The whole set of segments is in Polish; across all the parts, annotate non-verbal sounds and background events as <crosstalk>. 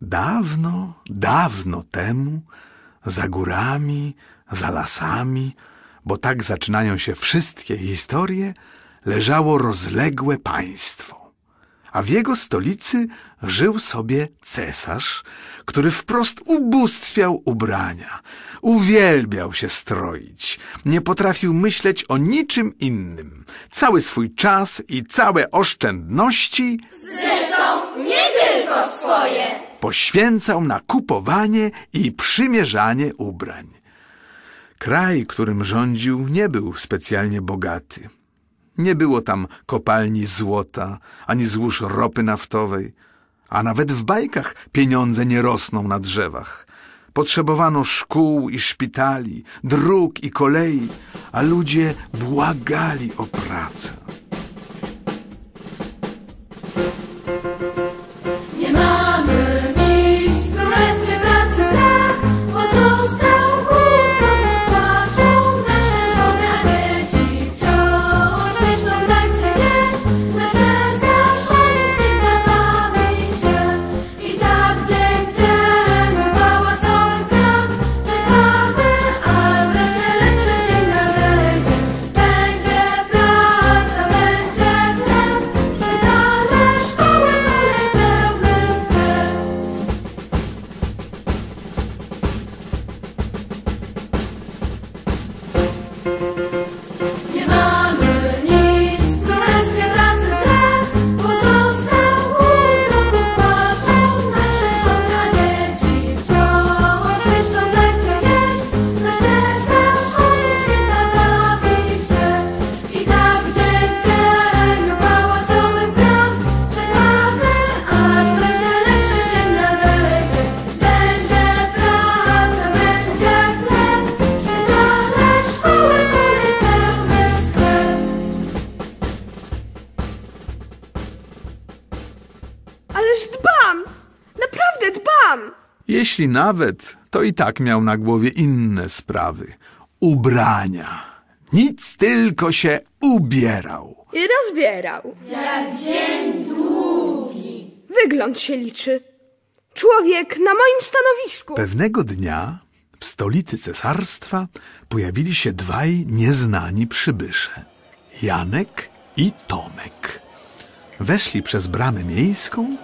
Dawno, dawno temu, za górami, za lasami, bo tak zaczynają się wszystkie historie, leżało rozległe państwo. A w jego stolicy żył sobie cesarz, który wprost ubóstwiał ubrania, uwielbiał się stroić, nie potrafił myśleć o niczym innym. Cały swój czas i całe oszczędności Zresztą nie tylko swoje. Poświęcał na kupowanie i przymierzanie ubrań. Kraj, którym rządził, nie był specjalnie bogaty. Nie było tam kopalni złota, ani złóż ropy naftowej, a nawet w bajkach pieniądze nie rosną na drzewach. Potrzebowano szkół i szpitali, dróg i kolei, a ludzie błagali o pracę. Ależ dbam! Naprawdę dbam! Jeśli nawet, to i tak miał na głowie inne sprawy. Ubrania. Nic tylko się ubierał. I rozbierał. Jak dzień długi. Wygląd się liczy. Człowiek na moim stanowisku. Pewnego dnia w stolicy cesarstwa pojawili się dwaj nieznani przybysze. Janek i Tomek. Weszli przez bramę miejską,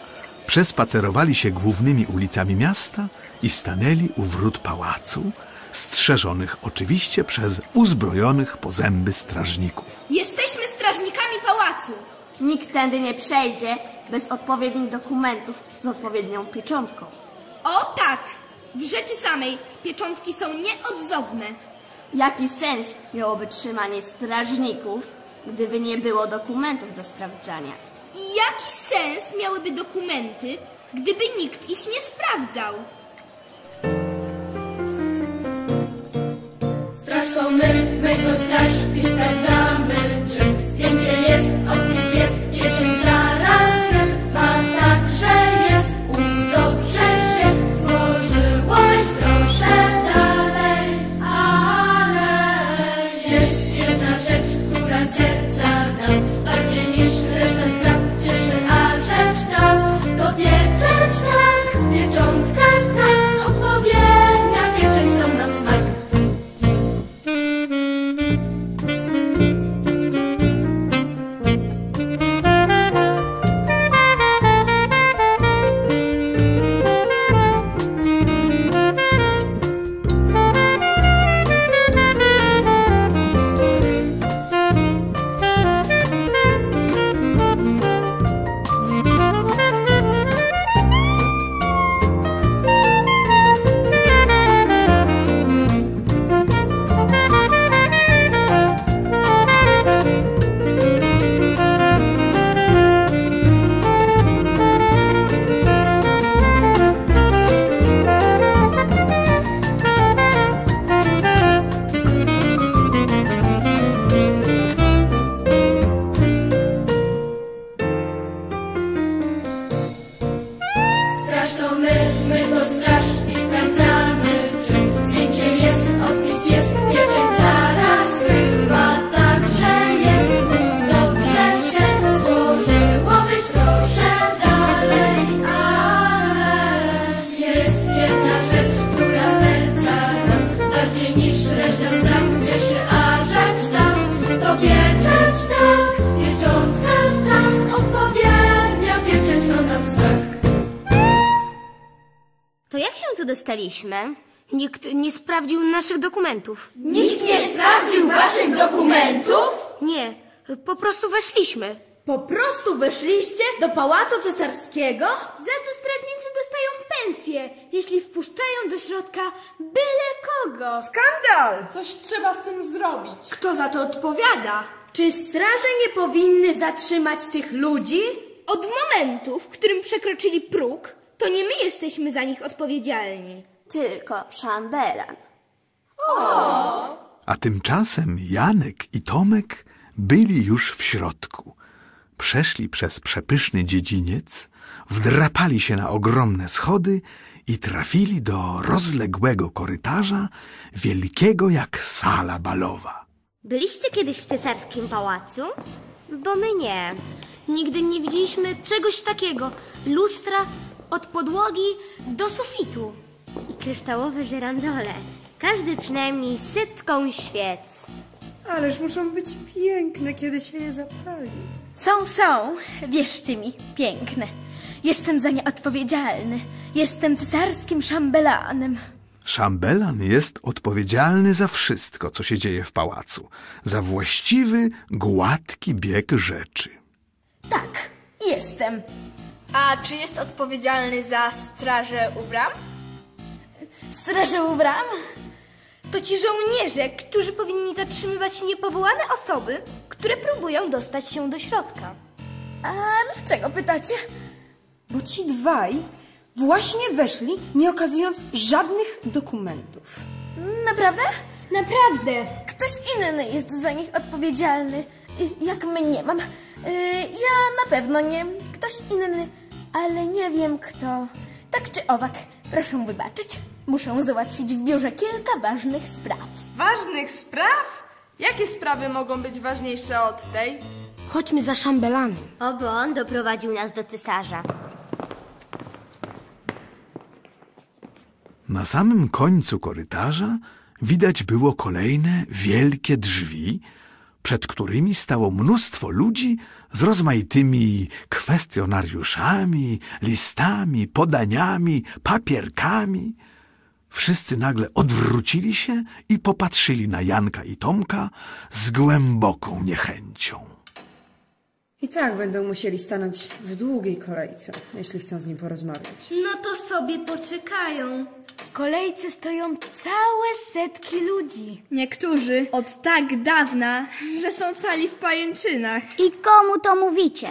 przespacerowali się głównymi ulicami miasta i stanęli u wrót pałacu, strzeżonych oczywiście przez uzbrojonych po zęby strażników. Jesteśmy strażnikami pałacu. Nikt tędy nie przejdzie bez odpowiednich dokumentów z odpowiednią pieczątką. O tak! W rzeczy samej pieczątki są nieodzowne. Jaki sens miałoby trzymanie strażników, gdyby nie było dokumentów do sprawdzania? Jaki sens miałyby dokumenty, gdyby nikt ich nie sprawdzał? Straż my, my to straż dostaliśmy. Nikt nie sprawdził naszych dokumentów. Nikt nie sprawdził waszych dokumentów? Nie, po prostu weszliśmy. Po prostu weszliście do Pałacu Cesarskiego? Za co strażnicy dostają pensję, jeśli wpuszczają do środka byle kogo? Skandal! Coś trzeba z tym zrobić. Kto za to odpowiada? Czy straże nie powinny zatrzymać tych ludzi? Od momentu, w którym przekroczyli próg, to nie my jesteśmy za nich odpowiedzialni. Tylko szambelan. A tymczasem Janek i Tomek byli już w środku. Przeszli przez przepyszny dziedziniec, wdrapali się na ogromne schody i trafili do rozległego korytarza, wielkiego jak sala balowa. Byliście kiedyś w cesarskim pałacu? Bo my nie. Nigdy nie widzieliśmy czegoś takiego. Lustra od podłogi do sufitu. I kryształowe żyrandole. Każdy przynajmniej setką świec. Ależ muszą być piękne, kiedy się je zapali. Są, są, wierzcie mi, piękne. Jestem za nie odpowiedzialny. Jestem cesarskim szambelanem. Szambelan jest odpowiedzialny za wszystko, co się dzieje w pałacu, za właściwy, gładki bieg rzeczy. Tak, jestem. A czy jest odpowiedzialny za strażę u bram? Strażę u bram? To ci żołnierze, którzy powinni zatrzymywać niepowołane osoby, które próbują dostać się do środka. A dlaczego pytacie? Bo ci dwaj właśnie weszli, nie okazując żadnych dokumentów. Naprawdę? Naprawdę. Ktoś inny jest za nich odpowiedzialny. Y, Jak my nie mam. Y, Ja na pewno nie. Ktoś inny, ale nie wiem kto. Tak czy owak, proszę wybaczyć. Muszę załatwić w biurze kilka ważnych spraw. Ważnych spraw? Jakie sprawy mogą być ważniejsze od tej? Chodźmy za szambelanem. Oby on doprowadził nas do cesarza. Na samym końcu korytarza widać było kolejne wielkie drzwi, przed którymi stało mnóstwo ludzi z rozmaitymi kwestionariuszami, listami, podaniami, papierkami. Wszyscy nagle odwrócili się i popatrzyli na Janka i Tomka z głęboką niechęcią. I tak będą musieli stanąć w długiej kolejce, jeśli chcą z nim porozmawiać. No to sobie poczekają. W kolejce stoją całe setki ludzi. Niektórzy od tak dawna, że są cali w pajęczynach. I komu to mówicie?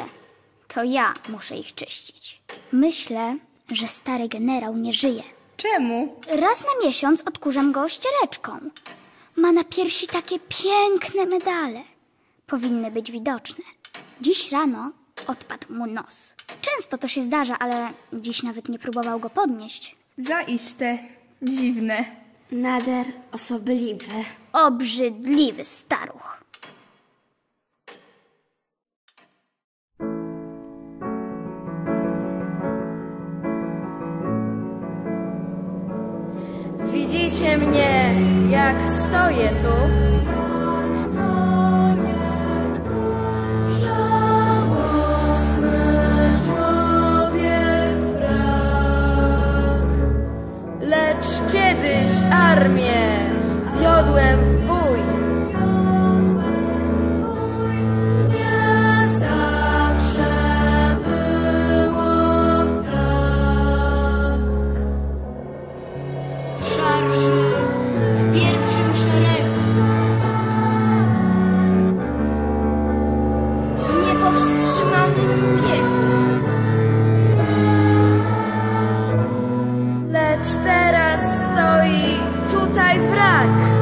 To ja muszę ich czyścić. Myślę, że stary generał nie żyje. Czemu? Raz na miesiąc odkurzam go ściereczką. Ma na piersi takie piękne medale. Powinny być widoczne. Dziś rano odpadł mu nos. Często to się zdarza, ale dziś nawet nie próbował go podnieść. Zaiste dziwne. Nader osobliwe. Obrzydliwy staruch. Widzicie mnie, jak stoję tu? Armię wiodłem w bój. Nie zawsze było tak. W szarży, w pierwszym szeregu. W niepowstrzymanym biegu. Lecz tutaj wrak.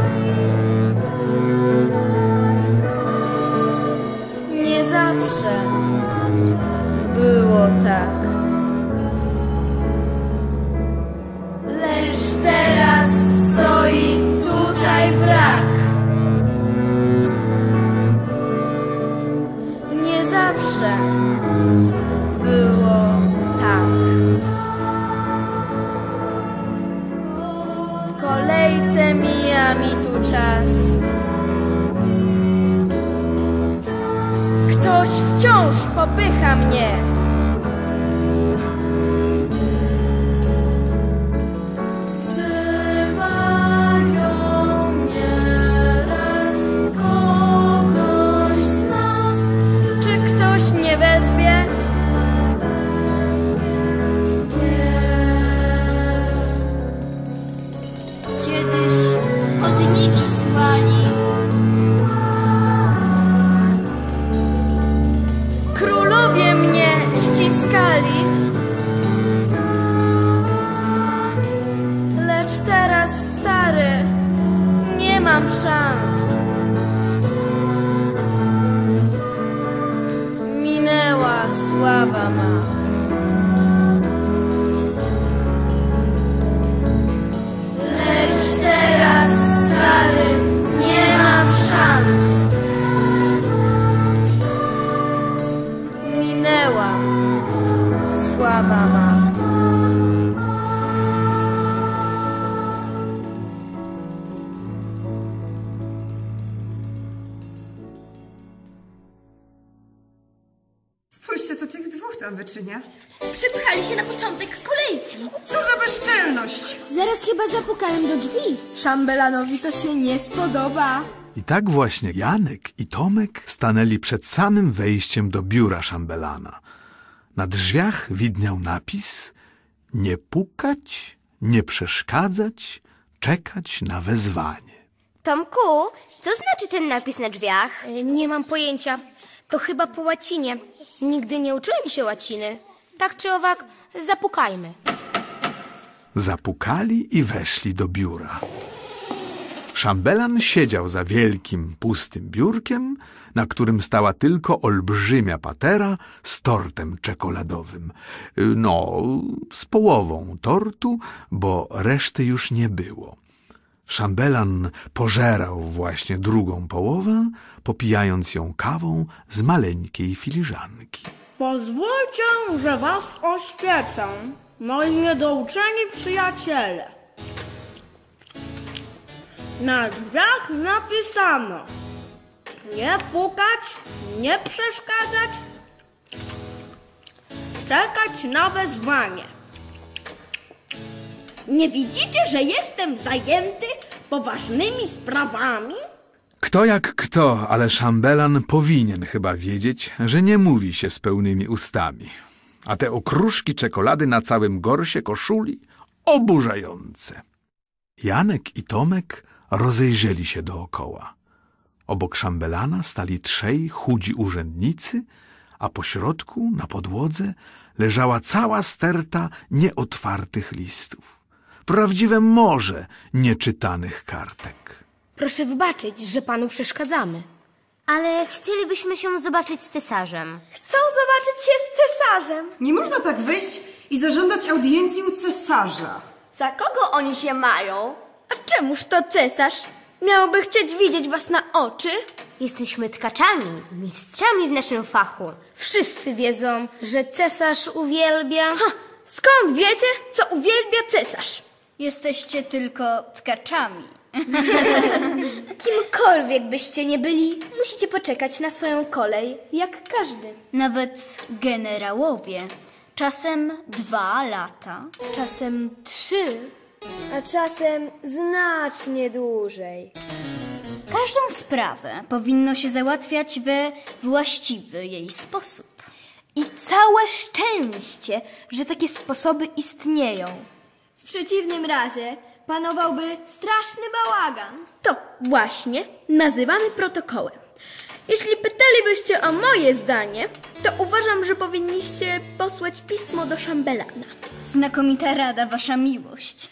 Sława ma. To tych dwóch tam wyczynia. Przypchali się na początek kolejki. Co za bezczelność! Zaraz chyba zapukają do drzwi. Szambelanowi to się nie spodoba. I tak właśnie Janek i Tomek stanęli przed samym wejściem do biura szambelana. Na drzwiach widniał napis nie pukać, nie przeszkadzać, czekać na wezwanie. Tomku, co znaczy ten napis na drzwiach? Nie mam pojęcia. To chyba po łacinie. Nigdy nie uczyłem się łaciny. Tak czy owak, zapukajmy. Zapukali i weszli do biura. Szambelan siedział za wielkim, pustym biurkiem, na którym stała tylko olbrzymia patera z tortem czekoladowym. No, z połową tortu, bo reszty już nie było. Szambelan pożerał właśnie drugą połowę, popijając ją kawą z maleńkiej filiżanki. Pozwólcie, że was oświecę, moi niedouczeni przyjaciele. Na drzwiach napisano nie pukać, nie przeszkadzać, czekać na wezwanie. Nie widzicie, że jestem zajęty poważnymi sprawami? Kto jak kto, ale szambelan powinien chyba wiedzieć, że nie mówi się z pełnymi ustami. A te okruszki czekolady na całym gorsie koszuli oburzające. Janek i Tomek rozejrzeli się dookoła. Obok szambelana stali trzej chudzi urzędnicy, a po środku, na podłodze, leżała cała sterta nieotwartych listów. Prawdziwe morze nieczytanych kartek. Proszę wybaczyć, że panu przeszkadzamy. Ale chcielibyśmy się zobaczyć z cesarzem. Chcą zobaczyć się z cesarzem. Nie można tak wyjść i zażądać audiencji u cesarza. Za kogo oni się mają? A czemuż to cesarz? Miałby chcieć widzieć was na oczy? Jesteśmy tkaczami, mistrzami w naszym fachu. Wszyscy wiedzą, że cesarz uwielbia... Ha! Skąd wiecie, co uwielbia cesarz? Jesteście tylko tkaczami. <laughs> Kimkolwiek byście nie byli, musicie poczekać na swoją kolej, jak każdy. Nawet generałowie. Czasem dwa lata. Czasem trzy. A czasem znacznie dłużej. Każdą sprawę powinno się załatwiać we właściwy jej sposób. I całe szczęście, że takie sposoby istnieją. W przeciwnym razie panowałby straszny bałagan. To właśnie nazywamy protokołem. Jeśli pytalibyście o moje zdanie, to uważam, że powinniście posłać pismo do szambelana. Znakomita rada, wasza miłość.